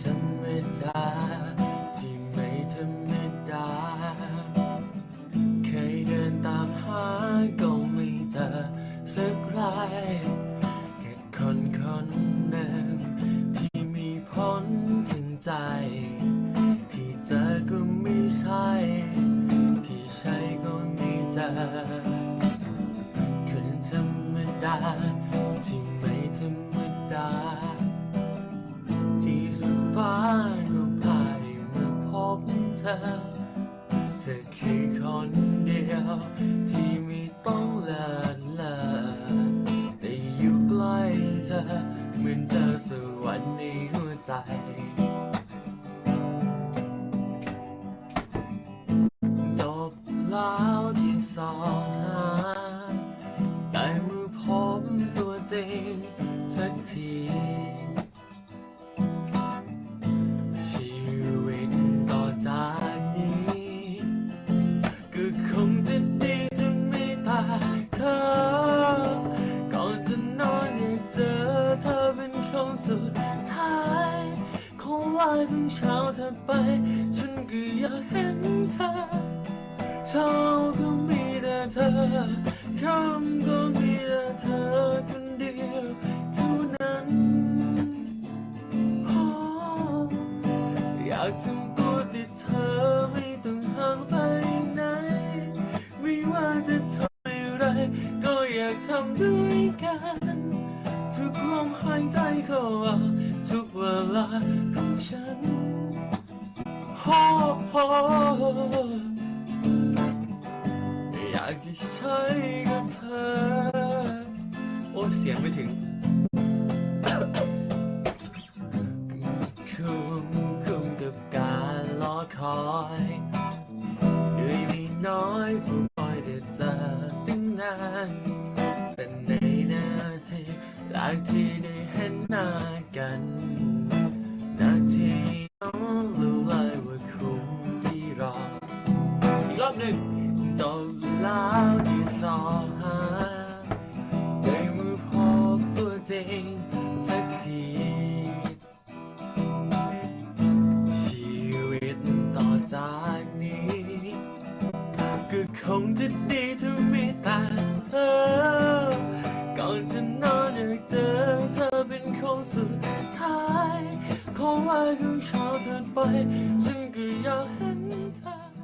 ธรรมดา ที่ไม่ธรรมดา เคยเดินตามหาก็ไม่เจอสักรายแค่คนคนหนึ่ง ที่มีผลถึงใจ ที่เจอก็ไม่ใช่ ที่ใช่ก็ไม่เจอคนธรรมดา อ เธอคือคนเดียว ที่ไม่ต้องเลิศเลอแต่อยู่ใกล้เธอเหมือนเจอสวรรค์ในหัวใจจบแล้วที่สองหาได้มือพบตัวจริงสักที สุดท้ายของวันของเช้าเธอไป ฉันก็อยากเห็นเธอเช้าก็มีแต่เธอค่ำก็มีแต่เธอคนเดียวเท่านั้นโอ้อยากทำตัวติดเธอไม่ต้องห่างไปไหน ไม่ว่าจะทำอะไรก็อยากทำด้วยกัน ทุกลมหายใจเข้าออกทุกเวลาของฉันโอ้โหอยากจะใช้กับเธอ โอ้เสียงไม่ถึงคุ้มคุ้มกับการรอคอยด้วยมีน้อยฟูคอยได้เจอตั้งนาน แรกที่ได้เห็นหน้ากันนาทีนั้นรู้เลยว่าคุ้มที่รอ อีกรอบหนึ่งจบแล้วที่สอหาได้มือพบตัวจริงสักทีชีวิตต่อจากนี้ ก็คงจะดี สุดท้าย ของวันของเช้าเธอไป ฉันก็อยากเห็นเธอ